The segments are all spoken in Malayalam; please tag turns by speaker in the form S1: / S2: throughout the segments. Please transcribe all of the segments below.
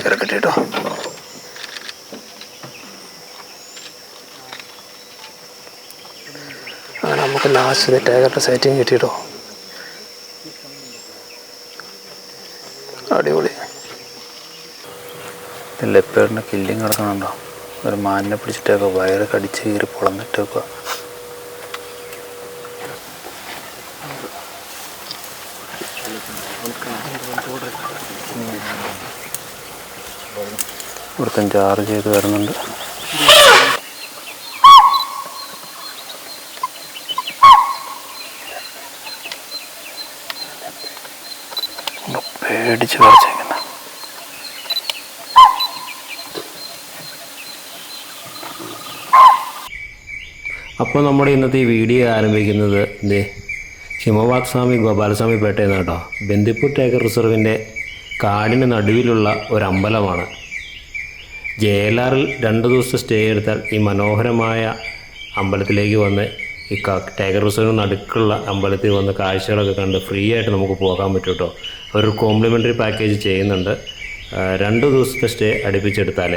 S1: ടൈഗർ കിട്ടിട്ടോ അങ്ങനെ നമുക്ക് ലാസ്റ്റ് ടൈഗറിന്റെ സൈറ്റിങ് കിട്ടിയിട്ടോ. അടിപൊളി. ലെപ്പേറിന്റെ കില്ലിങ് കിടക്കുന്നുണ്ടോ ഒരു മാനിനെ പിടിച്ചിട്ടേക്കോ വയറ് കടിച്ച് കീറി പൊളന്നിട്ടേക്കോ. ഒരുത്തൻ ചാർജ് ചെയ്ത് വരുന്നുണ്ട് പേടിച്ച് പറിച്ചേക്കുന്ന
S2: അപ്പോൾ നമ്മുടെ ഇന്നത്തെ ഈ വീഡിയോ ആരംഭിക്കുന്നത് ദേ ഹിമവാത് സ്വാമി ഗോപാലസ്വാമി പേട്ടയെന്നാട്ടോ ബന്ദിപ്പൂർ ടൈഗർ റിസർവിന്റെ കാടിന് നടുവിലുള്ള ഒരു അമ്പലമാണ്. ജെ എൽ ആറിൽ രണ്ട് ദിവസത്തെ സ്റ്റേ എടുത്താൽ ഈ മനോഹരമായ അമ്പലത്തിലേക്ക് വന്ന് ഈ ടൈഗർ റിസർവ് നടുക്കുള്ള അമ്പലത്തിൽ വന്ന് കാഴ്ചകളൊക്കെ കണ്ട് ഫ്രീ ആയിട്ട് നമുക്ക് പോകാൻ പറ്റും കേട്ടോ ഒരു കോംപ്ലിമെന്ററി പാക്കേജ് ചെയ്യുന്നുണ്ട്. രണ്ട് ദിവസത്തെ സ്റ്റേ അടുപ്പിച്ചെടുത്താൽ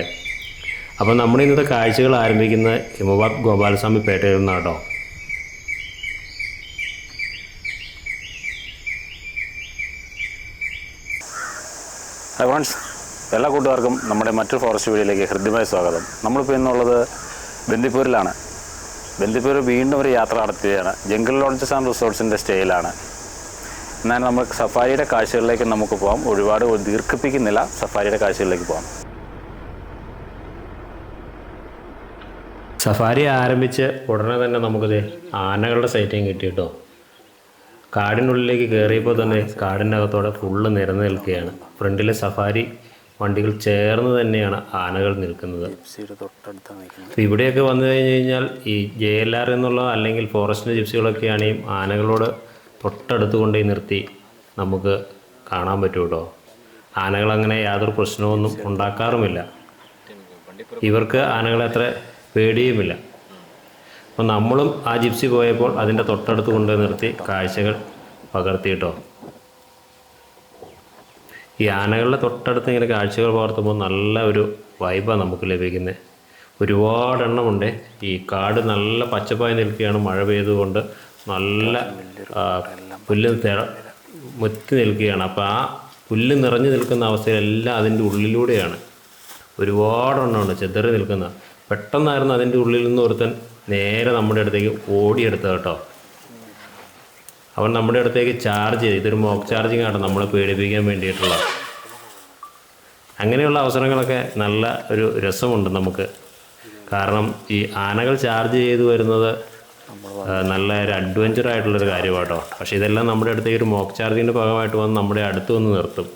S2: അപ്പോൾ നമ്മുടെ ഇന്നത്തെ കാഴ്ചകൾ ആരംഭിക്കുന്ന ഹിമബാദ് ഗോപാലസ്വാമി പേട്ടയിൽ നിന്നാണ് കേട്ടോ
S1: ഫ്രണ്ട്സ് എല്ലാ കൂട്ടുകാർക്കും നമ്മുടെ മറ്റൊരു ഫോറസ്റ്റ് വീഡിയോയിലേക്ക് ഹൃദ്യമായ സ്വാഗതം. നമ്മളിപ്പോൾ ഇന്നുള്ളത് ബന്ദിപ്പൂരിലാണ്. ബന്ദിപ്പൂർ വീണ്ടും ഒരു യാത്ര നടത്തുകയാണ് ജംഗിൾ ലോഡ്ജസ് ആൻഡ് റിസോർട്ട്സിന്റെ സ്റ്റേയിലാണ് എന്നാൽ നമ്മൾ സഫാരിയുടെ കാഴ്ചകളിലേക്ക് നമുക്ക് പോകാം ഒരുപാട് ദീർഘിപ്പിക്കുന്നില്ല സഫാരിയുടെ കാഴ്ചകളിലേക്ക് പോകാം
S2: സഫാരി ആരംഭിച്ച് ഉടനെ തന്നെ നമുക്കിത് ആനകളുടെ സൈറ്റിങ് കിട്ടി കേട്ടോ. കാടിനുള്ളിലേക്ക് കയറിയപ്പോൾ തന്നെ കാടിന്റെ അകത്തോടെ ഫുള്ള് നിരന്ന് നിൽക്കുകയാണ്. ഫ്രണ്ടിലെ സഫാരി വണ്ടികൾ ചേർന്ന് തന്നെയാണ് ആനകൾ നിൽക്കുന്നത്. അപ്പോൾ ഇവിടെയൊക്കെ വന്നു കഴിഞ്ഞ് കഴിഞ്ഞാൽ ഈ ജെ എൽ ആർ എന്നുള്ള അല്ലെങ്കിൽ ഫോറസ്റ്റിന്റെ ജിപ്സികളൊക്കെയാണ് ഈ ആനകളോട് തൊട്ടടുത്ത് കൊണ്ടുപോയി നിർത്തി നമുക്ക് കാണാൻ പറ്റും കേട്ടോ ആനകളങ്ങനെ യാതൊരു പ്രശ്നമൊന്നും ഉണ്ടാക്കാറുമില്ല. ഇവർക്ക് ആനകളെ അത്ര പേടിയുമില്ല. അപ്പോൾ നമ്മളും ആ ജിപ്സി പോയപ്പോൾ അതിന്റെ തൊട്ടടുത്ത് കൊണ്ടുപോയി നിർത്തി കാഴ്ചകൾ പകർത്തി കേട്ടോ ഈ ആനകളുടെ തൊട്ടടുത്ത് ഇങ്ങനെ കാഴ്ചകൾ പകർത്തുമ്പോൾ നല്ല ഒരു വൈബാണ് നമുക്ക് ലഭിക്കുന്നത്. ഒരുപാട് എണ്ണമുണ്ട് ഈ കാട് നല്ല പച്ചപ്പായി നിൽക്കുകയാണ്. മഴ പെയ്തുകൊണ്ട് നല്ല പുല്ല് മുറ്റി നിൽക്കുകയാണ്. അപ്പോൾ ആ പുല്ല് നിറഞ്ഞു നിൽക്കുന്ന അവസ്ഥയിലെല്ലാം അതിന്റെ ഉള്ളിലൂടെയാണ് ഒരുപാട് എണ്ണമുണ്ട് ചെതറി നിൽക്കുന്ന പെട്ടെന്നായിരുന്നു അതിന്റെ ഉള്ളിൽ നിന്ന് ഒരുത്തൻ നേരെ നമ്മുടെ അടുത്തേക്ക് ഓടിയെടുത്തത് കേട്ടോ. അവൻ നമ്മുടെ അടുത്തേക്ക് ചാർജ് ചെയ്ത് ഇതൊരു മോക്ക് ചാർജിങ് ആണ് നമ്മളെ പേടിപ്പിക്കാൻ വേണ്ടിയിട്ടുള്ള. അങ്ങനെയുള്ള അവസരങ്ങളൊക്കെ നല്ല ഒരു രസമുണ്ട് നമുക്ക്. കാരണം ഈ ആനകൾ ചാർജ് ചെയ്ത് വരുന്നത് നല്ല ഒരു അഡ്വഞ്ചർ ആയിട്ടുള്ളൊരു കാര്യമാട്ടോ. പക്ഷേ ഇതെല്ലാം നമ്മുടെ അടുത്തേക്ക് ഒരു മോക്ക് ചാർജിന്റെ ഭാഗമായിട്ട് വന്ന് നമ്മുടെ അടുത്ത് വന്ന് നിർത്തും.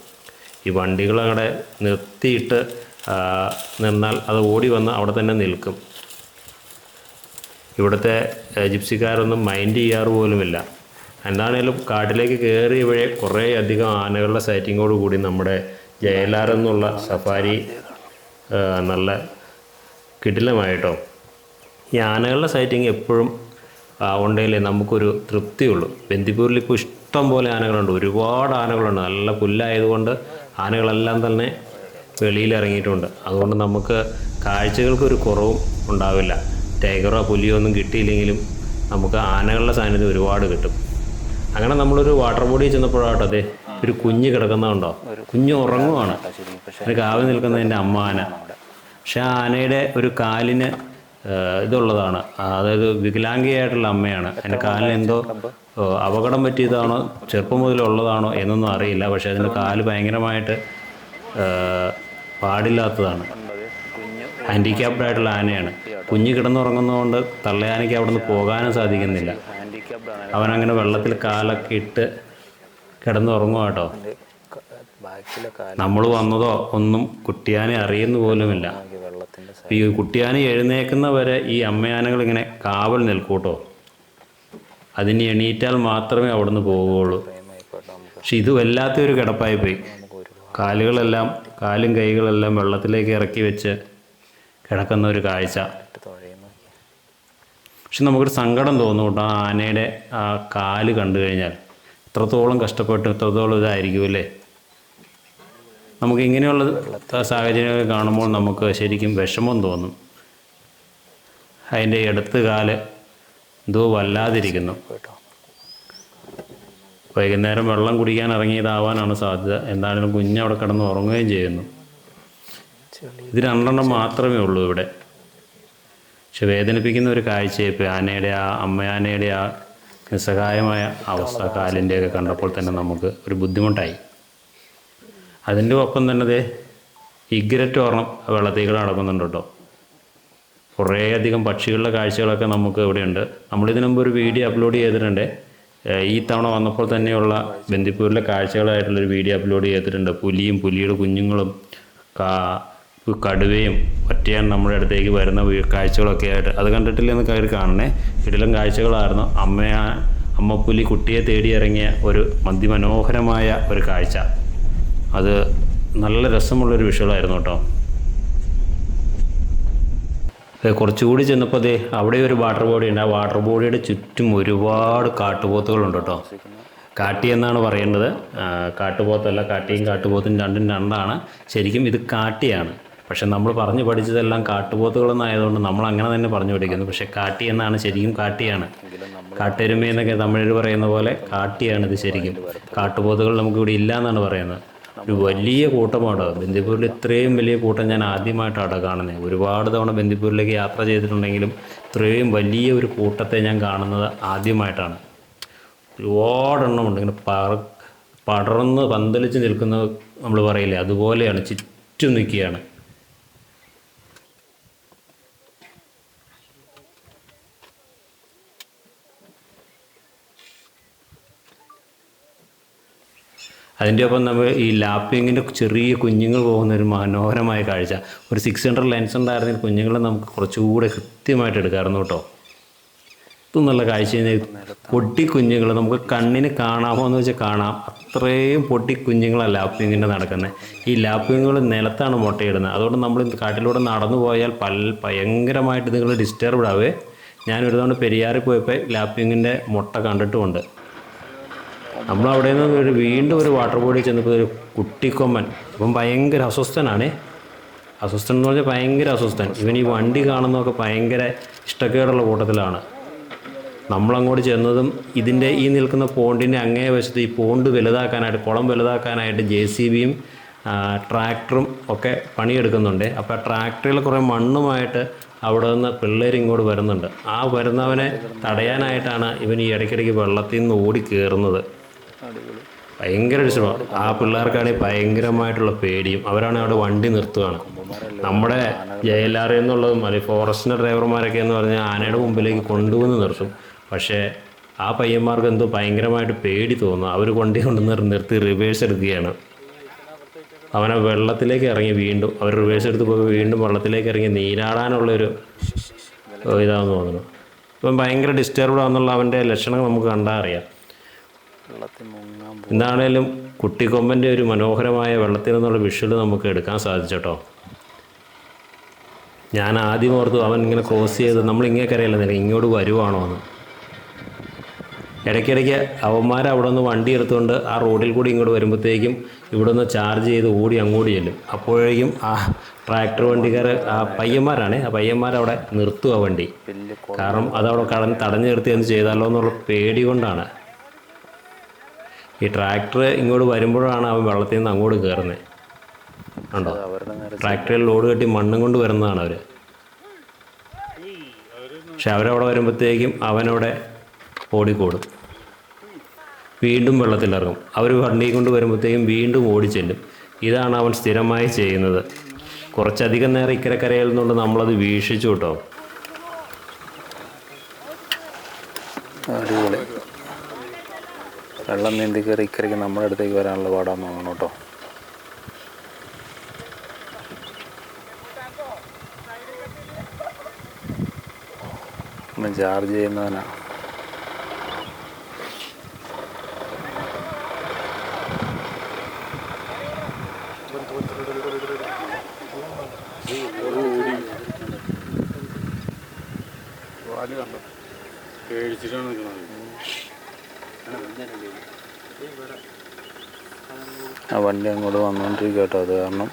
S2: ഈ വണ്ടികൾ അങ്ങടെ നിർത്തിയിട്ട് നിന്നാൽ അത് ഓടി വന്ന് അവിടെ തന്നെ നിൽക്കും. ഇവിടുത്തെ ജിപ്സിക്കാരൊന്നും മൈൻഡ് ചെയ്യാറ് പോലുമില്ല. എന്താണേലും കാട്ടിലേക്ക് കയറിയവഴെ കുറേ അധികം ആനകളുടെ സൈറ്റിങ്ങോട് കൂടി നമ്മുടെ ജയലാർ എന്നുള്ള സഫാരി നല്ല കിടിലമായിട്ടോ. ഈ ആനകളുടെ സൈറ്റിങ് എപ്പോഴും ഉണ്ടെങ്കിലേ നമുക്കൊരു തൃപ്തിയുള്ളൂ. ബന്ദിപ്പൂരിൽ ഇപ്പോൾ ഇഷ്ടം പോലെ ആനകളുണ്ട്. ഒരുപാട് ആനകളുണ്ട്. നല്ല പുല്ലായതുകൊണ്ട് ആനകളെല്ലാം തന്നെ വെളിയിൽ ഇറങ്ങിയിട്ടുണ്ട്. അതുകൊണ്ട് നമുക്ക് കാഴ്ചകൾക്കൊരു കുറവും ഉണ്ടാവില്ല. ടൈഗറോ പുലിയോ ഒന്നും കിട്ടിയില്ലെങ്കിലും നമുക്ക് ആനകളുടെ സാന്നിധ്യം ഒരുപാട് കിട്ടും. അങ്ങനെ നമ്മളൊരു വാട്ടർ ബോഡിയിൽ ചെന്നപ്പോഴാട്ടോ അതെ ഒരു കുഞ്ഞ് കിടക്കുന്നതുണ്ടോ? കുഞ്ഞ് ഉറങ്ങുവാണ്. ഒരു കാവൽ നിൽക്കുന്നതിന്റെ അമ്മ ആന പക്ഷെ ആ ആനയുടെ ഒരു കാലിന് ഇതുള്ളതാണ്. അതായത് വികലാംഗിയായിട്ടുള്ള അമ്മയാണ്. അതിന്റെ കാലിന് എന്തോ അപകടം പറ്റിയതാണോ ചെറുപ്പം മുതലുള്ളതാണോ എന്നൊന്നും അറിയില്ല. പക്ഷെ അതിന്റെ കാൽ ഭയങ്കരമായിട്ട് പാടില്ലാത്തതാണ്. ഹാൻഡിക്യാപ്ഡ് ആയിട്ടുള്ള ആനയാണ്. കുഞ്ഞ് കിടന്നുറങ്ങുന്നതുകൊണ്ട് തള്ളയാനയ്ക്ക് അവിടെ നിന്ന് പോകാനും സാധിക്കുന്നില്ല. അവനങ്ങനെ വെള്ളത്തിൽ കാലൊക്കെ ഇട്ട് കിടന്നുറങ്ങുക കേട്ടോ. നമ്മൾ വന്നതോ ഒന്നും കുട്ടിയാനെ അറിയുന്ന പോലുമില്ല. ഈ കുട്ടിയാനെ എഴുന്നേക്കുന്ന വരെ ഈ അമ്മയാനകൾ ഇങ്ങനെ കാവൽ നിൽക്കൂട്ടോ. അതിന് എണീറ്റാൽ മാത്രമേ അവിടുന്ന് പോവുകയുള്ളൂ. പക്ഷെ ഇത് വല്ലാത്തൊരു കിടപ്പായി പോയി കാലുകളെല്ലാം കാലും കൈകളെല്ലാം വെള്ളത്തിലേക്ക് ഇറക്കി വെച്ച് കിടക്കുന്ന ഒരു കാഴ്ച. പക്ഷെ നമുക്കൊരു സങ്കടം തോന്നും കേട്ടോ ആ ആനയുടെ ആ കാൽ കണ്ടു കഴിഞ്ഞാൽ. ഇത്രത്തോളം കഷ്ടപ്പെട്ട് എത്രത്തോളം ഇതായിരിക്കും അല്ലേ? നമുക്ക് ഇങ്ങനെയുള്ള സാഹചര്യങ്ങൾ കാണുമ്പോൾ നമുക്ക് ശരിക്കും വിഷമം തോന്നും. അതിന്റെ ഇടത്ത് കാൽ എന്തോ വല്ലാതിരിക്കുന്നു. വൈകുന്നേരം വെള്ളം കുടിക്കാൻ ഇറങ്ങിയതാവാനാണ് സാധ്യത. എന്താണെങ്കിലും കുഞ്ഞവിടെ കിടന്ന് ഉറങ്ങുകയും ചെയ്യുന്നു. ഇത് രണ്ടെണ്ണം മാത്രമേ ഉള്ളൂ ഇവിടെ. പക്ഷെ വേദനിപ്പിക്കുന്ന ഒരു കാഴ്ചയെ ഇപ്പോൾ ആനയുടെ ആ അമ്മയാനയുടെ ആ നിസ്സഹായമായ അവസ്ഥ കാലിന്റെയൊക്കെ കണ്ടപ്പോൾ തന്നെ നമുക്ക് ഒരു ബുദ്ധിമുട്ടായി. അതിന്റെ ഒപ്പം തന്നെ ദേ ഇഗ്രറ്റ് ഓർണം വെള്ളത്തിൽ നടക്കുന്നുണ്ട് കേട്ടോ. കുറേയധികം പക്ഷികളുടെ കാഴ്ചകളൊക്കെ നമുക്ക് ഇവിടെയുണ്ട് നമ്മളിതിനു മുമ്പ് ഒരു വീഡിയോ അപ്ലോഡ് ചെയ്തിട്ടുണ്ട്. ഈ തവണ വന്നപ്പോൾ തന്നെയുള്ള ബന്ദിപ്പൂരിലെ കാഴ്ചകളായിട്ടുള്ളൊരു വീഡിയോ അപ്ലോഡ് ചെയ്തിട്ടുണ്ട്. പുലിയും പുലിയുടെ കുഞ്ഞുങ്ങളും കാ കടുവയും ഒറ്റയാൻ നമ്മുടെ അടുത്തേക്ക് വരുന്ന കാഴ്ചകളൊക്കെ ആയിട്ട് അത് കണ്ടിട്ടില്ലെന്ന് കയറി കാണണേ. ഇതിലും കാഴ്ചകളായിരുന്നു. അമ്മയാ അമ്മപ്പുലി കുട്ടിയെ തേടി ഇറങ്ങിയ ഒരു മതിമനോഹരമായ ഒരു കാഴ്ച. അത് നല്ല രസമുള്ളൊരു വിഷയമായിരുന്നു കേട്ടോ. കുറച്ചുകൂടി ചെന്നപ്പോൾ അതെ അവിടെ ഒരു വാട്ടർ ബോഡി ഉണ്ട്. ആ വാട്ടർ ബോഡിയുടെ ചുറ്റും ഒരുപാട് കാട്ടുപോത്തുകളുണ്ട് കേട്ടോ. കാട്ടി എന്നാണ് പറയേണ്ടത്. കാട്ടുപോത്തല്ല കാട്ടിയും കാട്ടുപോത്തും രണ്ടും രണ്ടാണ്. ശരിക്കും ഇത് കാട്ടിയാണ്. പക്ഷെ നമ്മൾ പറഞ്ഞു പഠിച്ചതെല്ലാം കാട്ടുപോത്തുകളെന്നായതുകൊണ്ട് നമ്മൾ അങ്ങനെ തന്നെ പറഞ്ഞു പഠിക്കുന്നു. പക്ഷെ കാട്ടി എന്നാണ് ശരിക്കും കാട്ടിയാണ്. കാട്ടെരുമ എന്നൊക്കെ തമിഴിൽ പറയുന്ന പോലെ കാട്ടിയാണ് ഇത് ശരിക്കും. കാട്ടുപോത്തുകൾ നമുക്ക് ഇവിടെ ഇല്ല എന്നാണ് പറയുന്നത്. ഒരു വലിയ കൂട്ടമാണ് ബന്ദിപ്പൂരിൽ ഇത്രയും വലിയ കൂട്ടം ഞാൻ ആദ്യമായിട്ടാണ് കാണുന്നത് ഒരുപാട് തവണ ബന്ദിപ്പൂരിലേക്ക് യാത്ര ചെയ്തിട്ടുണ്ടെങ്കിലും ഇത്രയും വലിയ ഒരു കൂട്ടത്തെ ഞാൻ കാണുന്നത് ആദ്യമായിട്ടാണ്. ഒരുപാടെണ്ണമുണ്ട് ഇങ്ങനെ പറ പടർന്ന് പന്തലിച്ച് നിൽക്കുന്ന നമ്മൾ പറയില്ലേ? അതുപോലെയാണ് ചുറ്റും നിൽക്കുകയാണ്. അതിന്റെ ഒപ്പം നമ്മൾ ഈ ലാപ്പിങ്ങിന്റെ ചെറിയ കുഞ്ഞുങ്ങൾ പോകുന്ന ഒരു മനോഹരമായ കാഴ്ച. ഒരു സിക്സ് ഹൺഡ്രഡ് ലെൻസ് ഉണ്ടായിരുന്നെങ്കിൽ കുഞ്ഞുങ്ങളെ നമുക്ക് കുറച്ചുകൂടെ കൃത്യമായിട്ട് എടുക്കാമായിരുന്നു കേട്ടോ. ഇത് നല്ല കാഴ്ച പൊട്ടി കുഞ്ഞുങ്ങൾ നമുക്ക് കണ്ണിന് കാണാമോ എന്ന് വെച്ചാൽ കാണാം. അത്രയും പൊട്ടി കുഞ്ഞുങ്ങളാണ് ലാപ്പിങ്ങിന്റെ നടക്കുന്നത്. ഈ ലാപ്പിങ്ങുകൾ നിലത്താണ് മുട്ടയിടുന്നത്. അതുകൊണ്ട് നമ്മൾ കാട്ടിലൂടെ നടന്നു പോയാൽ പൽ ഭയങ്കരമായിട്ട് നിങ്ങൾ ഡിസ്റ്റർബ്ഡ് ആവേ. ഞാൻ ഒരു തവണ പെരിയാറിൽ പോയപ്പോൾ ലാപ്പിങ്ങിന്റെ മുട്ട കണ്ടിട്ടുമുണ്ട്. നമ്മൾ അവിടെ നിന്ന് ഒരു വീണ്ടും ഒരു വാട്ടർ ബോഡി ചെന്നപ്പോൾ ഒരു കുട്ടിക്കൊമ്മൻ അപ്പം ഭയങ്കര അസ്വസ്ഥനാണ്. അസ്വസ്ഥൻ എന്ന് പറഞ്ഞാൽ ഭയങ്കര അസ്വസ്ഥൻ. ഇവൻ ഈ വണ്ടി കാണുന്നതൊക്കെ ഭയങ്കര ഇഷ്ടക്കേടുള്ള കൂട്ടത്തിലാണ്. നമ്മളങ്ങോട്ട് ചെന്നതും ഇതിന്റെ ഈ നിൽക്കുന്ന പോണ്ടിന്റെ അങ്ങേ വശത്ത് ഈ പോണ്ട് വലുതാക്കാനായിട്ട് കുളം വലുതാക്കാനായിട്ട് ജെ സി ബിയും ട്രാക്ടറും ഒക്കെ പണിയെടുക്കുന്നുണ്ട്. അപ്പോൾ ആ ട്രാക്ടറിൽ കുറേ മണ്ണുമായിട്ട് അവിടെ നിന്ന് പിള്ളേർ ഇങ്ങോട്ട് വരുന്നുണ്ട്. ആ വരുന്നവനെ തടയാനായിട്ടാണ് ഇവൻ ഈ ഇടയ്ക്കിടയ്ക്ക് വെള്ളത്തിൽ നിന്ന് ഓടി കയറുന്നത് ഭയങ്കര ഡിസ്റ്റർബ് ആ പിള്ളേർക്കാണെങ്കിൽ ഭയങ്കരമായിട്ടുള്ള പേടിയും. അവരാണ് അവിടെ വണ്ടി നിർത്തുകയാണ് നമ്മുടെ ജയലാർ എന്നുള്ളതും അല്ലെങ്കിൽ ഫോറസ്റ്റിന്റെ ഡ്രൈവർമാരൊക്കെ എന്ന് പറഞ്ഞാൽ ആനയുടെ മുമ്പിലേക്ക് കൊണ്ടുവന്ന് നിർത്തും. പക്ഷേ ആ പയ്യന്മാർക്ക് എന്തോ ഭയങ്കരമായിട്ട് പേടി തോന്നുന്നു. അവർ കൊണ്ടേ കൊണ്ട് നിർത്തി റിവേഴ്സ് എടുക്കുകയാണ്. അവനെ വെള്ളത്തിലേക്ക് ഇറങ്ങി വീണ്ടും അവർ റിവേഴ്സ് എടുത്ത് പോയി വീണ്ടും വെള്ളത്തിലേക്ക് ഇറങ്ങി നീരാടാനുള്ളൊരു ഇതാണെന്ന് തോന്നുന്നു. ഇപ്പം ഭയങ്കര ഡിസ്റ്റർബ് ആണെന്നുള്ള അവന്റെ ലക്ഷണങ്ങൾ നമുക്ക് കണ്ടാൽ അറിയാം. എന്താണേലും കുട്ടിക്കൊമ്പന്റെ ഒരു മനോഹരമായ വെള്ളത്തിൽ നിന്നുള്ള വിഷ്വൽ നമുക്ക് എടുക്കാൻ സാധിച്ചോ ഞാൻ ആദ്യം ഓർത്തു അവൻ ഇങ്ങനെ ക്രോസ് ചെയ്ത് നമ്മൾ ഇങ്ങേക്കറിയില്ല നിനക്ക് ഇങ്ങോട്ട് വരുവാണോ എന്ന്. ഇടയ്ക്കിടയ്ക്ക് അവന്മാർ അവിടെ നിന്ന് വണ്ടി എടുത്തുകൊണ്ട് ആ റോഡിൽ കൂടി ഇങ്ങോട്ട് വരുമ്പോഴത്തേക്കും ഇവിടെ നിന്ന് ചാർജ് ചെയ്ത് ഓടി അങ്ങോട്ട് ചെല്ലും. അപ്പോഴേക്കും ആ ട്രാക്ടർ വണ്ടിക്കാർ ആ പയ്യന്മാരാണ് ആ പയ്യന്മാരവിടെ നിർത്തുക വണ്ടി. കാരണം അതവിടെ കടന്ന് തടഞ്ഞു നിർത്തി എന്ത് ചെയ്താലോ എന്നുള്ള പേടി കൊണ്ടാണ്. ഈ ട്രാക്ടർ ഇങ്ങോട്ട് വരുമ്പോഴാണ് അവൻ വെള്ളത്തിൽ നിന്ന് അങ്ങോട്ട് കയറുന്നത്. കണ്ടോ? ട്രാക്ടറിൽ ലോഡ് കെട്ടി മണ്ണും കൊണ്ട് വരുന്നതാണ് അവർ പക്ഷെ അവരവിടെ വരുമ്പോഴത്തേക്കും അവനവിടെ ഓടിക്കോടും. വീണ്ടും വെള്ളത്തിലിറങ്ങും. അവർ വണ്ടി കൊണ്ട് വരുമ്പോഴത്തേക്കും വീണ്ടും ഓടിച്ചെല്ലും. ഇതാണ് അവൻ സ്ഥിരമായി ചെയ്യുന്നത്. കുറച്ചധികം നേരം ഇക്കരെ കരയിൽ നിന്നുകൊണ്ട് നമ്മളത് വീക്ഷിച്ചു കേട്ടോ.
S1: വെള്ളം നീന്തി കയറി ഇക്കരയ്ക്ക് നമ്മുടെ അടുത്തേക്ക് വരാനുള്ള പാടാന്ന് തോന്നുന്നു കേട്ടോ. ഒന്ന് ചാർജ് ചെയ്യുന്നവനാ.
S3: പേടിച്ചിട്ടാണ് നിൽക്കുന്നത്
S1: ആ വണ്ടി അങ്ങോട്ട് വന്നുകൊണ്ടിരിക്കുക കേട്ടോ അത് കാരണം.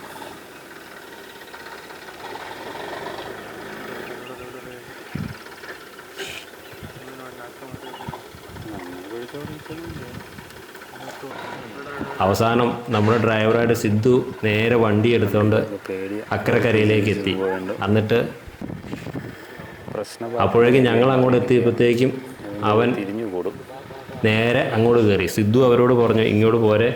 S2: അവസാനം നമ്മുടെ ഡ്രൈവറായിട്ട് സിദ്ധു നേരെ വണ്ടി എടുത്തുകൊണ്ട് അക്കരക്കരയിലേക്ക് എത്തി. എന്നിട്ട് അപ്പോഴേക്കും ഞങ്ങൾ അങ്ങോട്ട് എത്തിയപ്പോഴത്തേക്കും അവൻ നേരെ അങ്ങോട്ട് കയറി സിദ്ധു അവരോട് പറഞ്ഞു ഇങ്ങോട്ട് പോരെ.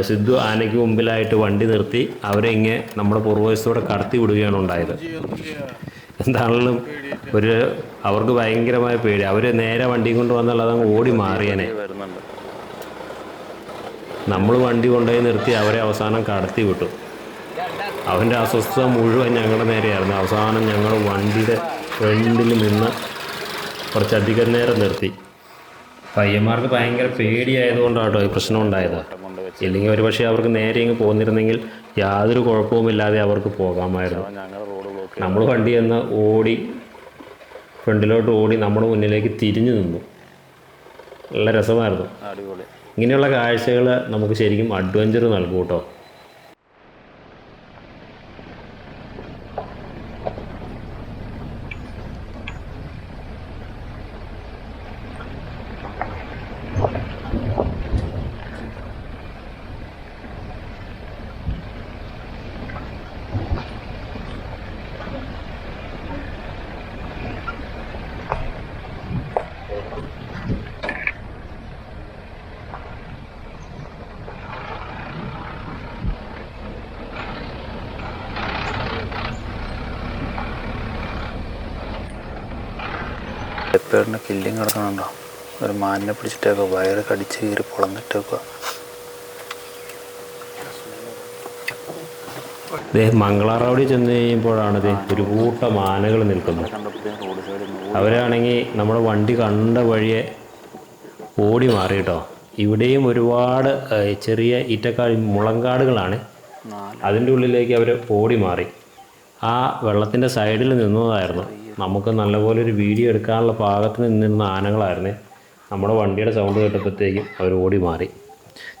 S2: സിദ്ധു ആനയ്ക്ക് മുമ്പിലായിട്ട് വണ്ടി നിർത്തി അവരെ ഇങ്ങനെ നമ്മുടെ പൂർവശത്തോടെ കടത്തി വിടുകയാണ് ഉണ്ടായത്. എന്താണെങ്കിലും ഒരു അവർക്ക് ഭയങ്കരമായ പേടി. അവർ നേരെ വണ്ടി കൊണ്ട് വന്നാൽ അതങ്ങ് ഓടി മാറിയനെ. നമ്മൾ വണ്ടി കൊണ്ടുപോയി നിർത്തി അവരെ അവസാനം കടത്തി വിട്ടു. അവന്റെ അസ്വസ്ഥത മുഴുവൻ ഞങ്ങളുടെ നേരെയായിരുന്നു. അവസാനം ഞങ്ങൾ വണ്ടിയുടെ ഫ്രണ്ടിൽ നിന്ന് കുറച്ചധികം നേരം നിർത്തി. പയ്യന്മാർക്ക് ഭയങ്കര പേടിയായതുകൊണ്ടാട്ടോ ഈ പ്രശ്നം ഉണ്ടായത്. ഇല്ലെങ്കിൽ ഒരുപക്ഷെ അവർക്ക് നേരെ ഇങ്ങ് പോന്നിരുന്നെങ്കിൽ യാതൊരു കുഴപ്പവുമില്ലാതെ അവർക്ക് പോകാമായിരുന്നു. നമ്മൾ വണ്ടി എന്ന് ഓടി ഫ്രണ്ടിലോട്ട് ഓടി നമ്മുടെ മുന്നിലേക്ക് തിരിഞ്ഞു നിന്നു. നല്ല രസമായിരുന്നു. ഇങ്ങനെയുള്ള കാഴ്ചകൾ നമുക്ക് ശരിക്കും അഡ്വഞ്ചർ നൽകും കേട്ടോ.
S1: എപ്പേറിന്റെ കില്ലിങ് കിടക്കണുണ്ടോ ഒരു മാനിനെ പിടിച്ചിട്ടേക്കോ വയറ് കടിച്ച് കീറി പൊളന്നിട്ടേക്കുക
S2: ദേ മംഗളാറോഡിൽ ചെന്ന് കഴിയുമ്പോഴാണ് ഒരു കൂട്ടം ആനകൾ നിൽക്കുന്നത്. അവരാണെങ്കിൽ നമ്മുടെ വണ്ടി കണ്ട വഴിയെ ഓടി മാറി കേട്ടോ. ഇവിടെയും ഒരുപാട് ചെറിയ ഇറ്റക്കാ മുളങ്കാടുകളാണ്. അതിന്റെ ഉള്ളിലേക്ക് അവർ ഓടി മാറി. ആ വെള്ളത്തിന്റെ സൈഡിൽ നിന്നതായിരുന്നു. നമുക്ക് നല്ലപോലെ ഒരു വീഡിയോ എടുക്കാനുള്ള പാകത്തിന് നിന്നിരുന്ന ആനകളായിരുന്നു. നമ്മുടെ വണ്ടിയുടെ സൗണ്ട് കേട്ടപ്പോഴത്തേക്കും അവർ ഓടി മാറി.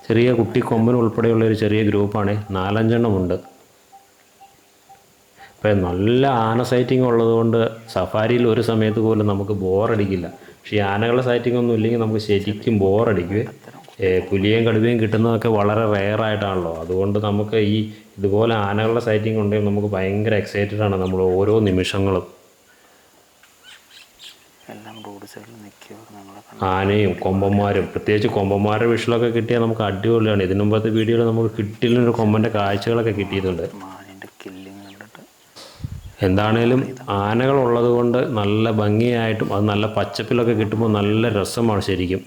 S2: ചെറിയ കുട്ടി കൊമ്പൻ ഉൾപ്പെടെയുള്ള ഒരു ചെറിയ ഗ്രൂപ്പാണ്. നാലഞ്ചെണ്ണമുണ്ട് ഇപ്പം നല്ല ആന സൈറ്റിംഗ് ഉള്ളതുകൊണ്ട് സഫാരിയിൽ ഒരു സമയത്ത് പോലും നമുക്ക് ബോറടിക്കില്ല പക്ഷേ ഈ ആനകളുടെ സൈറ്റിംഗ് ഒന്നും ഇല്ലെങ്കിൽ നമുക്ക് ശരിക്കും ബോറടിക്കുവേ ഏ, പുലിയും കടുവയും കിട്ടുന്നതൊക്കെ വളരെ റെയറായിട്ടാണല്ലോ അതുകൊണ്ട് നമുക്ക് ഈ ഇതുപോലെ ആനകളുടെ സൈറ്റിംഗ് ഉണ്ടെങ്കിൽ നമുക്ക് ഭയങ്കര എക്സൈറ്റഡ് ആണ് നമ്മൾ ഓരോ നിമിഷങ്ങളും.
S1: എല്ലാം റോഡ് സൈഡിൽ നിൽക്കുക
S2: ആനയും കൊമ്പന്മാരും പ്രത്യേകിച്ച് കൊമ്പന്മാരുടെ വിഷലൊക്കെ കിട്ടിയാൽ നമുക്ക് അടിപൊളിയാണ്. ഇതിനു മുമ്പത്തെ വീഡിയോയിൽ നമുക്ക് കിട്ടിയില്ലൊരു കൊമ്പന്റെ കാഴ്ചകളൊക്കെ കിട്ടിയിട്ടുണ്ട്.
S1: മാനിന്റെ കില്ലിങ് കണ്ടിട്ട്
S2: എന്താണേലും ആനകൾ ഉള്ളത് കൊണ്ട് നല്ല ഭംഗിയായിട്ടും അത് നല്ല പച്ചപ്പിലൊക്കെ കിട്ടുമ്പോൾ നല്ല രസമാണ് ശരിക്കും.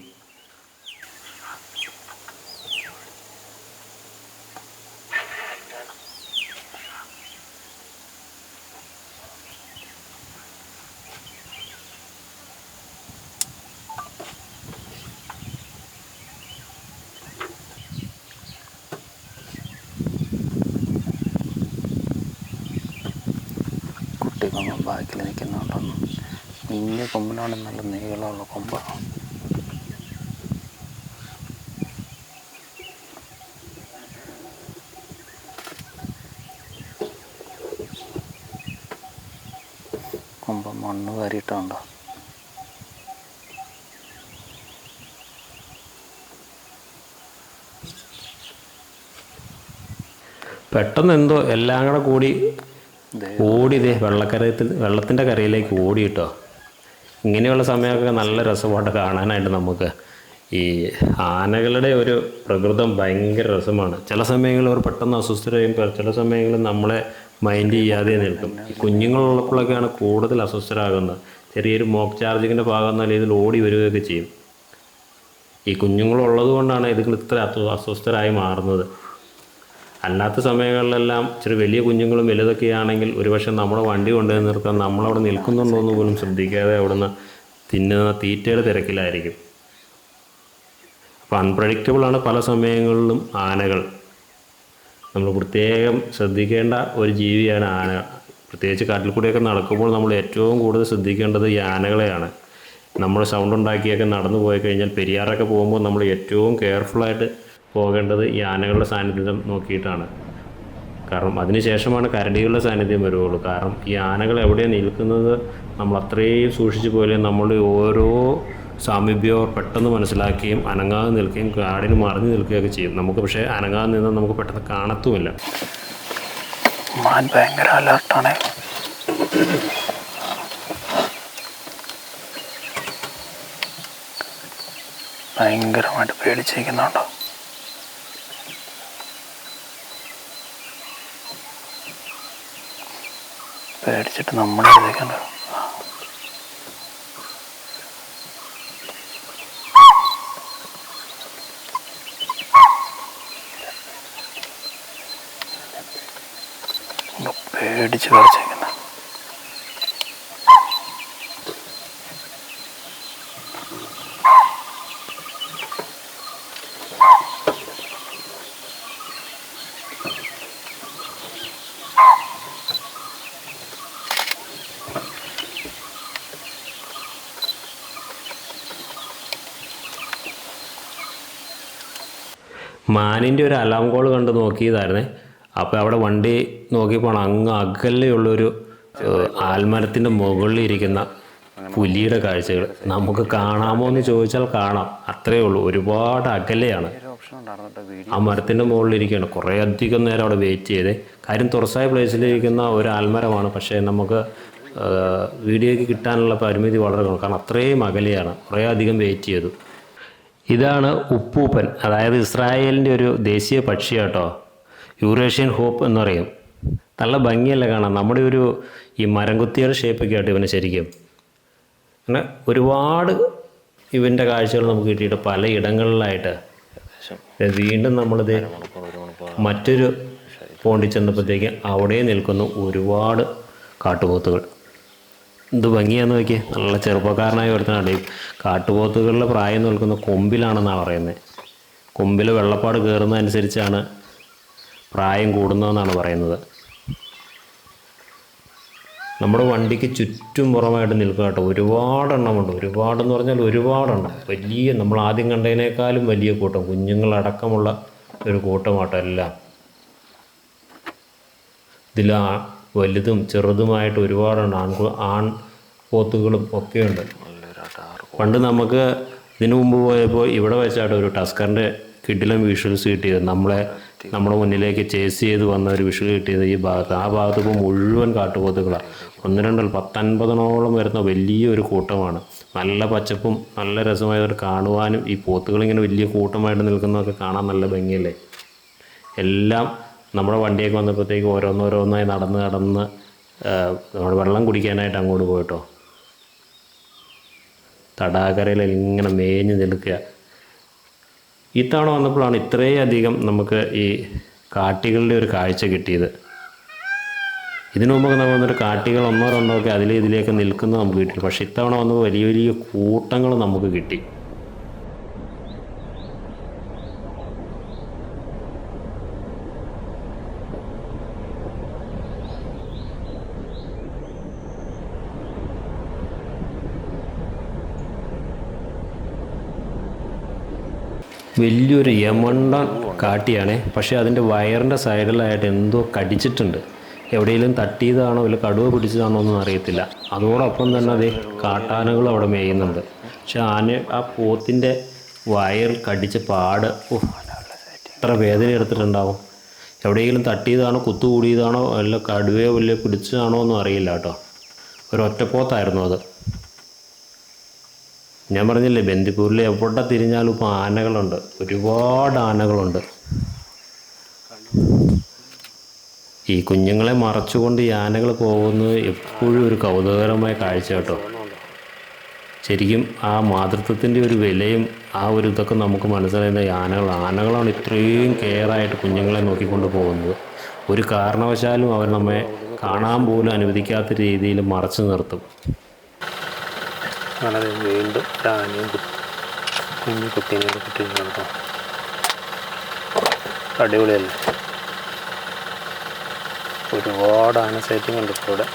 S1: കൊമ്പൻ ബാക്കിൽ നിൽക്കുന്നുണ്ടെന്ന് മിഞ്ഞ കൊമ്പിനോട് നല്ല നീളമുള്ള കൊമ്പ കൊമ്പ് മണ്ണ് വാരിയിട്ടുണ്ടോ.
S2: പെട്ടെന്ന് എന്തോ എല്ലാം കൂടെ കൂടി ഓടിയതേ വെള്ളക്കരത്തിൽ വെള്ളത്തിന്റെ കരയിലേക്ക് ഓടി കേട്ടോ. ഇങ്ങനെയുള്ള സമയമൊക്കെ നല്ല രസമായിട്ട് കാണാനായിട്ട് നമുക്ക്. ഈ ആനകളുടെ ഒരു പ്രകൃതം ഭയങ്കര രസമാണ്. ചില സമയങ്ങളിൽ അവർ പെട്ടെന്ന് അസ്വസ്ഥരായും ചില സമയങ്ങളിൽ നമ്മളെ മൈൻഡ് ചെയ്യാതെ നിൽക്കും. ഈ കുഞ്ഞുങ്ങളുള്ളപ്പോഴൊക്കെയാണ് കൂടുതൽ അസ്വസ്ഥരാകുന്നത്. ചെറിയൊരു മോക്ക് ചാർജിങ്ങിന്റെ ഭാഗം എന്ന രീതിയിൽ ഓടി വരികയൊക്കെ ചെയ്യും. ഈ കുഞ്ഞുങ്ങളുള്ളത് കൊണ്ടാണ് ഇതുങ്ങൾ ഇത്ര അസ്വസ്ഥരായി മാറുന്നത്. അല്ലാത്ത സമയങ്ങളിലെല്ലാം ഇച്ചിരി വലിയ കുഞ്ഞുങ്ങളും വലുതൊക്കെ ആണെങ്കിൽ ഒരുപക്ഷെ നമ്മുടെ വണ്ടി കൊണ്ടുപോയി നിർത്താൻ നമ്മളവിടെ നിൽക്കുന്നുണ്ടോ എന്ന് പോലും ശ്രദ്ധിക്കാതെ അവിടുന്ന് തിന്നുന്ന തീറ്റയുടെ തിരക്കിലായിരിക്കും. അപ്പോൾ അൺപ്രഡിക്റ്റബിളാണ് പല സമയങ്ങളിലും ആനകൾ. നമ്മൾ പ്രത്യേകം ശ്രദ്ധിക്കേണ്ട ഒരു ജീവിയാണ് ആന. പ്രത്യേകിച്ച് കാട്ടിൽ കൂടിയൊക്കെ നടക്കുമ്പോൾ നമ്മൾ ഏറ്റവും കൂടുതൽ ശ്രദ്ധിക്കേണ്ടത് ഈ ആനകളെയാണ്. നമ്മൾ സൗണ്ട് ഉണ്ടാക്കിയൊക്കെ നടന്നു പോയി കഴിഞ്ഞാൽ പെരിയാറൊക്കെ പോകുമ്പോൾ നമ്മൾ ഏറ്റവും കെയർഫുള്ളായിട്ട് പോകേണ്ടത് ഈ ആനകളുടെ സാന്നിധ്യം നോക്കിയിട്ടാണ്. കാരണം അതിനുശേഷമാണ് കരടികളുടെ സാന്നിധ്യം വരുവുള്ളൂ. കാരണം ഈ ആനകൾ എവിടെയാണ് നിൽക്കുന്നത് നമ്മൾ അത്രയും സൂക്ഷിച്ചു പോലെ നമ്മളുടെ ഓരോ സാമീപ്യവും പെട്ടെന്ന് മനസ്സിലാക്കുകയും അനങ്ങാതെ നിൽക്കുകയും കാടിന് മറിഞ്ഞു നിൽക്കുകയൊക്കെ ചെയ്യും. നമുക്ക് പക്ഷേ അനങ്ങാതെ നിന്നാൽ നമുക്ക് പെട്ടെന്ന് കാണത്തുമില്ല.
S1: മാൻ ഭയങ്കര ഭയങ്കരമായിട്ട് പേടിച്ചിരിക്കുന്നുണ്ടോ. പേടിച്ചിട്ട് നമ്മുടെ അടുത്തേക്കുണ്ട് പേടിച്ച് പറിച്ചേക്കുന്ന
S2: മാനിന്റെ ഒരു അലാം കോൾ കണ്ട് നോക്കിയതായിരുന്നേ. അപ്പോൾ അവിടെ വണ്ടി നോക്കിയപ്പോൾ അങ്ങ് അകലെയുള്ളൊരു ആൽമരത്തിന്റെ മുകളിൽ ഇരിക്കുന്ന പുലിയുടെ കാഴ്ചകൾ. നമുക്ക് കാണാമോ എന്ന് ചോദിച്ചാൽ കാണാം. അത്രയേ ഉള്ളൂ. ഒരുപാട് അകലെയാണ്. ആ മരത്തിന്റെ മുകളിൽ ഇരിക്കുകയാണ് കുറേ അധികം നേരം അവിടെ വെയിറ്റ് ചെയ്ത്. കാര്യം തുറസായ പ്ലേസിലിരിക്കുന്ന ഒരു ആൽമരമാണ്. പക്ഷേ നമുക്ക് വീഡിയോയ്ക്ക് കിട്ടാനുള്ള പരിമിതി വളരെ കാരണം അത്രയും അകലെയാണ്. കുറേ അധികം വെയിറ്റ് ചെയ്തു. ഇതാണ് ഉപ്പൂപ്പൻ അതായത് ഇസ്രായേലിന്റെ ഒരു ദേശീയ പക്ഷിയാട്ടോ യൂറേഷ്യൻ ഹോപ്പ് എന്ന് പറയും. നല്ല ഭംഗിയല്ല കാണാം നമ്മുടെ ഒരു ഈ മരംകുത്തിയുടെ ഷേപ്പൊക്കെ ആയിട്ട് ഇവന് ശരിക്കും. അങ്ങനെ ഒരുപാട് ഇവന്റെ കാഴ്ചകൾ നമുക്ക് കിട്ടിയിട്ട് പല ഇടങ്ങളിലായിട്ട്. വീണ്ടും നമ്മളിത് മറ്റൊരു പോണ്ടി ചെന്നപ്പോഴത്തേക്ക് അവിടെ നിൽക്കുന്നു ഒരുപാട് കാട്ടുപോത്തുകൾ. എന്ത് ഭംഗിയാന്ന് നോക്കിയേ. നല്ല ചെറുപ്പക്കാരനായ ഒരുത്തനാണ് കാട്ടുപോത്തുകളുടെ പ്രായം നിൽക്കുന്ന കൊമ്പിലാണെന്നാണ് പറയുന്നത് കൊമ്പിൽ വെള്ളപ്പാട് കയറുന്നതനുസരിച്ചാണ് പ്രായം കൂടുന്നതെന്നാണ് പറയുന്നത്. നമ്മുടെ വണ്ടിക്ക് ചുറ്റും പുറമായിട്ട് നിൽക്കുക കേട്ടോ. ഒരുപാടെണ്ണമുണ്ട് ഒരുപാടെന്ന് പറഞ്ഞാൽ ഒരുപാടെണ്ണം. വലിയ നമ്മൾ ആദ്യം കണ്ടതിനേക്കാളും വലിയ കൂട്ടം. കുഞ്ഞുങ്ങളടക്കമുള്ള ഒരു കൂട്ടമാട്ടോ എല്ലാം. ഇതിൽ വലുതും ചെറുതുമായിട്ട് ഒരുപാടുണ്ട്. ആൺ ആൺ പോത്തുകളും ഒക്കെയുണ്ട്. പണ്ട് നമുക്ക് ഇതിനു മുമ്പ് പോയപ്പോൾ ഇവിടെ വെച്ചായിട്ട് ഒരു ടസ്കറിന്റെ കിഡിലും വിഷ്വൽസ് കിട്ടിയത്. നമ്മളെ നമ്മുടെ മുന്നിലേക്ക് ചേസ് ചെയ്ത് വന്ന ഒരു വിഷ്വൽ കിട്ടിയത് ഈ ഭാഗത്ത്. ആ ഭാഗത്ത് ഇപ്പോൾ മുഴുവൻ കാട്ടുപോത്തുകളാണ് ഒന്ന് രണ്ടല്ല പത്തൻപതിനോളം വരുന്ന വലിയൊരു കൂട്ടമാണ്. നല്ല പച്ചപ്പും നല്ല രസമായവർ കാണുവാനും ഈ പോത്തുകളിങ്ങനെ വലിയ കൂട്ടമായിട്ട് നിൽക്കുന്നതൊക്കെ കാണാൻ നല്ല ഭംഗിയല്ലേ? എല്ലാം നമ്മുടെ വണ്ടിയൊക്കെ വന്നപ്പോഴത്തേക്ക് ഓരോന്നോരോന്നായി നടന്ന് നടന്ന് നമ്മൾ വെള്ളം കുടിക്കാനായിട്ട് അങ്ങോട്ട് പോയിട്ടോ. തടാകരയിൽ ഇങ്ങനെ മേഞ്ഞ് നിൽക്കുക. ഇത്തവണ വന്നപ്പോഴാണ് ഇത്രയും അധികം നമുക്ക് ഈ കാട്ടികളുടെ ഒരു കാഴ്ച കിട്ടിയത്. ഇതിനു മുമ്പ് നമ്മൾ വന്നിട്ട് കാട്ടികൾ ഒന്നോ രണ്ടോ ഒക്കെ അതിലെ ഇതിലേക്ക് നിൽക്കുന്നത് നമുക്ക് കിട്ടി. പക്ഷേ ഇത്തവണ വന്നപ്പോൾ വലിയ വലിയ കൂട്ടങ്ങൾ നമുക്ക് കിട്ടി. വലിയൊരു യമണ്ട കാട്ടിയാണ്. പക്ഷേ അതിന്റെ വയറിന്റെ സൈഡിലായിട്ട് എന്തോ കടിച്ചിട്ടുണ്ട്. എവിടെയെങ്കിലും തട്ടിയതാണോ ഇല്ല കടുവ പിടിച്ചതാണോ ഒന്നും അറിയത്തില്ല. അതോടൊപ്പം തന്നെ അത് കാട്ടാനകൾ അവിടെ മേയുന്നുണ്ട്. പക്ഷെ ആന ആ പോത്തിന്റെ വയർ കടിച്ച് പാട് എത്ര വേദന എടുത്തിട്ടുണ്ടാവും. എവിടെയെങ്കിലും തട്ടിയതാണോ കുത്തുകൂടിയതാണോ അല്ല കടുവയോ വല്ല പിടിച്ചതാണോ ഒന്നും അറിയില്ല കേട്ടോ. ഒരു ഒറ്റപ്പോത്തായിരുന്നു അത്. ഞാൻ പറഞ്ഞില്ലേ ബന്ദിപ്പൂരിൽ എവിടെ തിരിഞ്ഞാലും ഇപ്പോൾ ആനകളുണ്ട്. ഒരുപാട് ആനകളുണ്ട്. ഈ കുഞ്ഞുങ്ങളെ മറച്ചുകൊണ്ട് ഈ ആനകൾ പോകുന്നത് എപ്പോഴും ഒരു കൗതുകകരമായ കാഴ്ച കേട്ടോ. ശരിക്കും ആ മാതൃത്വത്തിന്റെ ഒരു വിലയും ആ ഒരു ഇതൊക്കെ നമുക്ക് മനസ്സിലാകുന്ന ആനകൾ ആനകളാണ് ഇത്രയും കെയറായിട്ട് കുഞ്ഞുങ്ങളെ നോക്കിക്കൊണ്ട് പോകുന്നത്. ഒരു കാരണവശാലും അവർ നമ്മെ കാണാൻ പോലും അനുവദിക്കാത്ത രീതിയിൽ മറച്ചു നിർത്തും.
S1: വളരെ വീണ്ടും ആനയും കുഞ്ഞു കുട്ടീനെ കിട്ടിയിട്ടുണ്ട് അടിപൊളിയല്ലേ ഒരുപാട് ആന സൈറ്റിംഗ് ഉണ്ട് ഇപ്പോൾ ഇവിടെ.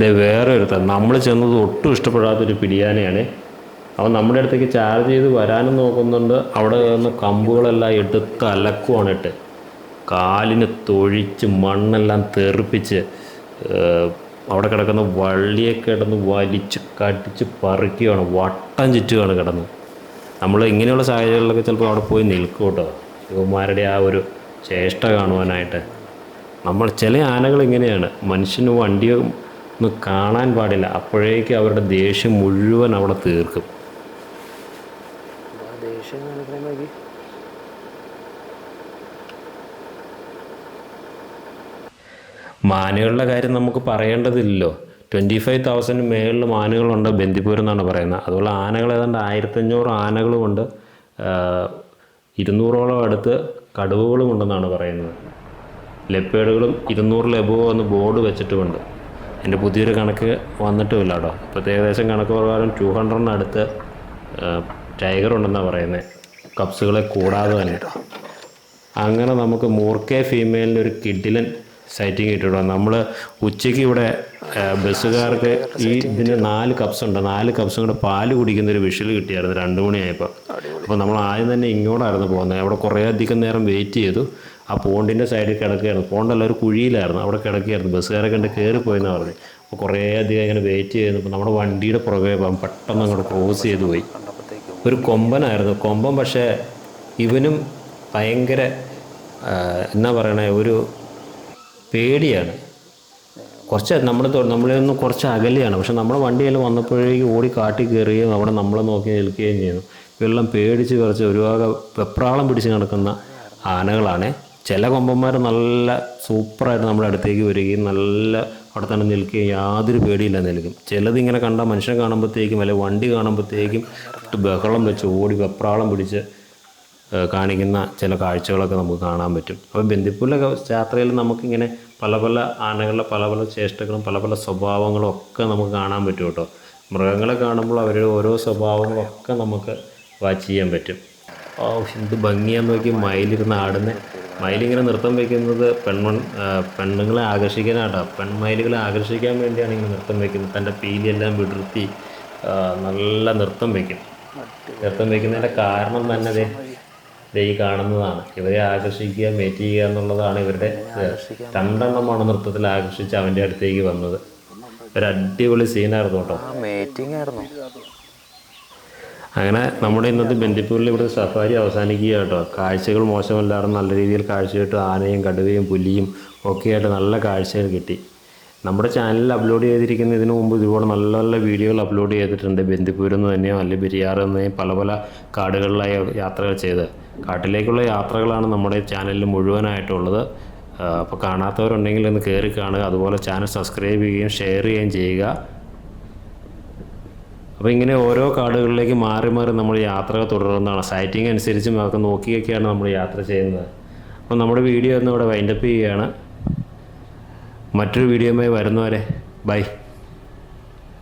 S2: ദേ വേറെ ഒരുത്തൻ നമ്മൾ ചെന്നത് ഒട്ടും ഇഷ്ടപ്പെടാത്തൊരു പിടിയാനയാണ്. അവൻ നമ്മുടെ അടുത്തേക്ക് ചാർജ് ചെയ്ത് വരാനും നോക്കുന്നുണ്ട്. അവിടെ നിന്ന് കമ്പുകളെല്ലാം എടുത്ത് അലക്കുവാണ് ഇട്ട്. കാലിന് തൊഴിച്ച് മണ്ണെല്ലാം തെറിപ്പിച്ച് അവിടെ കിടക്കുന്ന വള്ളിയെ കിടന്ന് വലിച്ച് കടിച്ച് പറിക്കുകയാണ്. വട്ടം ചുറ്റുകയാണ് കിടന്ന്. നമ്മൾ ഇങ്ങനെയുള്ള സാഹചര്യങ്ങളിലൊക്കെ ചിലപ്പോൾ അവിടെ പോയി നിൽക്കും കേട്ടോ. ശിവകുമാരുടെ ആ ഒരു ചേഷ്ട കാണുവാനായിട്ട്. നമ്മൾ ചില ആനകൾ ഇങ്ങനെയാണ്. മനുഷ്യന് വണ്ടി ഒന്ന് കാണാൻ പാടില്ല. അപ്പോഴേക്ക് അവരുടെ ദേഷ്യം മുഴുവൻ അവിടെ തീർക്കും.
S1: ദേഷ്യം
S2: മാനുകളുടെ കാര്യം നമുക്ക് പറയേണ്ടതില്ലല്ലോ. ട്വന്റി ഫൈവ് തൗസൻഡ് മേളിൽ മാനുകളുണ്ട് ബന്ദിപ്പൂർ എന്നാണ് പറയുന്നത്. അതുപോലെ ആനകൾ ഏതാണ്ട് ആയിരത്തഞ്ഞൂറ് ആനകളുമുണ്ട്. ഇരുന്നൂറോളം അടുത്ത് കടുവകളും ഉണ്ടെന്നാണ് പറയുന്നത്. ലെപ്പേഡുകളും ഇരുന്നൂറ് ലബോ എന്ന് ബോർഡ് വെച്ചിട്ടുമുണ്ട്. എന്റെ പുതിയൊരു കണക്ക് വന്നിട്ടുമില്ല കേട്ടോ. ഇപ്പോഴത്തെ ഏകദേശം കണക്ക് പ്രകാരം ടു ഹൺഡ്രഡിന് അടുത്ത് ടൈഗർ ഉണ്ടെന്നാണ് പറയുന്നത്. കപ്സുകളെ കൂടാതെ തന്നെ. അങ്ങനെ നമുക്ക് മൂർക്കെ ഫീമെയിലിന്റെ ഒരു കിഡിലൻ സൈറ്റിംഗ് കിട്ടിട്ടോ നമ്മൾ ഉച്ചയ്ക്ക് ഇവിടെ ബസ്സുകാർക്ക് ഈ ഇതിന് നാല് കപ്സ് ഉണ്ട്. നാല് കപ്സും കൂടെ പാൽ കുടിക്കുന്ന ഒരു വിഷൽ കിട്ടിയായിരുന്നു രണ്ട് മണിയായപ്പോൾ അപ്പോൾ നമ്മൾ ആദ്യം തന്നെ ഇങ്ങോട്ടായിരുന്നു പോകുന്നത്. അവിടെ കുറേ അധികം നേരം വെയിറ്റ് ചെയ്തു. ആ പോണ്ടിന്റെ സൈഡിൽ കിടക്കുകയായിരുന്നു. പോണ്ടല്ല ഒരു കുഴിയിലായിരുന്നു. അവിടെ കിടക്കുകയായിരുന്നു. ബസ്സുകാരെ കണ്ട് കയറി പോയെന്ന് പറഞ്ഞു. അപ്പോൾ കുറേ അധികം ഇങ്ങനെ വെയിറ്റ് ചെയ്യുന്നപ്പോൾ നമ്മുടെ വണ്ടിയുടെ പുറകെ പോകാൻ പെട്ടെന്ന് അങ്ങോട്ട് ക്രോസ് ചെയ്ത് പോയി. ഒരു കൊമ്പനായിരുന്നു. കൊമ്പൻ പക്ഷേ ഇവനും ഭയങ്കര എന്നാ പറയണേ ഒരു പേടിയാണ്. കുറച്ച് നമ്മൾ നമ്മളിൽ നിന്ന് കുറച്ച് അകലെയാണ്. പക്ഷെ നമ്മുടെ വണ്ടിയെല്ലാം വന്നപ്പോഴേക്കും ഓടി കാട്ടി കയറുകയും അവിടെ നമ്മളെ നോക്കി നിൽക്കുകയും ചെയ്യുന്നു ഇവരെല്ലാം പേടിച്ച് കുറച്ച് ഒരുപാട് വെപ്രാളം പിടിച്ച് നടക്കുന്ന ആനകളാണ്. ചില കൊമ്പന്മാർ നല്ല സൂപ്പറായിട്ട് നമ്മുടെ അടുത്തേക്ക് വരികയും നല്ല അവിടെ തന്നെ നിൽക്കുകയും യാതൊരു പേടിയില്ല നിൽക്കും. ചിലതിങ്ങനെ കണ്ട മനുഷ്യനെ കാണുമ്പോഴത്തേക്കും അല്ലെങ്കിൽ വണ്ടി കാണുമ്പോഴത്തേക്കും ബഹളം വെച്ച് ഓടി വെപ്രാളം പിടിച്ച് കാണിക്കുന്ന ചില കാഴ്ചകളൊക്കെ നമുക്ക് കാണാൻ പറ്റും. അപ്പോൾ ബന്ദിപ്പൂരിലൊക്കെ യാത്രയിൽ നമുക്കിങ്ങനെ പല പല ആനകളുടെ പല പല ചേഷ്ടകളും പല പല സ്വഭാവങ്ങളും ഒക്കെ നമുക്ക് കാണാൻ പറ്റും കേട്ടോ. മൃഗങ്ങളെ കാണുമ്പോൾ അവരുടെ ഓരോ സ്വഭാവങ്ങളും ഒക്കെ നമുക്ക് വാച്ച് ചെയ്യാൻ പറ്റും. ഓ എന്ത് ഭംഗിയാന്ന് നോക്കി മയിലിരുന്ന് ആടുന്ന. മയിലിങ്ങനെ നൃത്തം വയ്ക്കുന്നത് പെൺമൺ പെണ്ണുങ്ങളെ ആകർഷിക്കാനാട്ടോ. പെൺമയിലുകളെ ആകർഷിക്കാൻ വേണ്ടിയാണ് ഇങ്ങനെ നൃത്തം വയ്ക്കുന്നത് തന്റെ പീലിയെല്ലാം വിടർത്തി നല്ല നൃത്തം വയ്ക്കും നൃത്തം വയ്ക്കുന്നതിന്റെ കാരണം തന്നെ ഈ കാണുന്നതാണ്. ഇവരെ ആകർഷിക്കുക മേറ്റ് ചെയ്യുക എന്നുള്ളതാണ് ഇവരുടെ. രണ്ടെണ്ണമാണ് നൃത്തത്തിൽ ആകർഷിച്ച് അവന്റെ അടുത്തേക്ക് വന്നത്. ഒരു അടിപൊളി സീനായിരുന്നു കേട്ടോ.
S1: മീറ്റിംഗ് ആയിരുന്നു.
S2: അങ്ങനെ നമ്മുടെ ഇന്നത്തെ ബന്ദിപ്പൂരിൽ ഇവിടെ സഫാരി അവസാനിക്കുക കേട്ടോ. കാഴ്ചകൾ മോശമല്ലാതെ നല്ല രീതിയിൽ കാഴ്ച കിട്ടും ആനയും കടുവയും പുലിയും ഒക്കെയായിട്ട് നല്ല കാഴ്ചകൾ കിട്ടി. നമ്മുടെ ചാനലിൽ അപ്ലോഡ് ചെയ്തിരിക്കുന്ന ഇതിനു മുമ്പ് ഇതുപോലെ നല്ല നല്ല വീഡിയോകൾ അപ്ലോഡ് ചെയ്തിട്ടുണ്ട്. ബന്ദിപ്പൂരിൽ നിന്ന് തന്നെയോ അല്ലെങ്കിൽ പെരിയാറിൽ നിന്ന് പല പല കാടുകളിലായി യാത്രകൾ ചെയ്ത് കാട്ടിലേക്കുള്ള യാത്രകളാണ് നമ്മുടെ ചാനലിൽ മുഴുവനായിട്ടുള്ളത്. അപ്പോൾ കാണാത്തവരുണ്ടെങ്കിൽ ഒന്ന് കയറി കാണുക. അതുപോലെ ചാനൽ സബ്സ്ക്രൈബ് ചെയ്യുകയും ഷെയർ ചെയ്യുകയും ചെയ്യുക. അപ്പോൾ ഇങ്ങനെ ഓരോ കാടുകളിലേക്ക് മാറി മാറി നമ്മൾ യാത്രകൾ തുടരുന്നതാണ് സൈറ്റിംഗ് അനുസരിച്ച് നമുക്ക് നോക്കിയൊക്കെയാണ് നമ്മൾ യാത്ര ചെയ്യുന്നത്. അപ്പോൾ നമ്മുടെ വീഡിയോ ഒന്ന് ഇവിടെ വൈൻഡപ്പ് ചെയ്യുകയാണ്. മറ്റൊരു വീഡിയോയുമായി വരുന്നവരെ. ബൈ.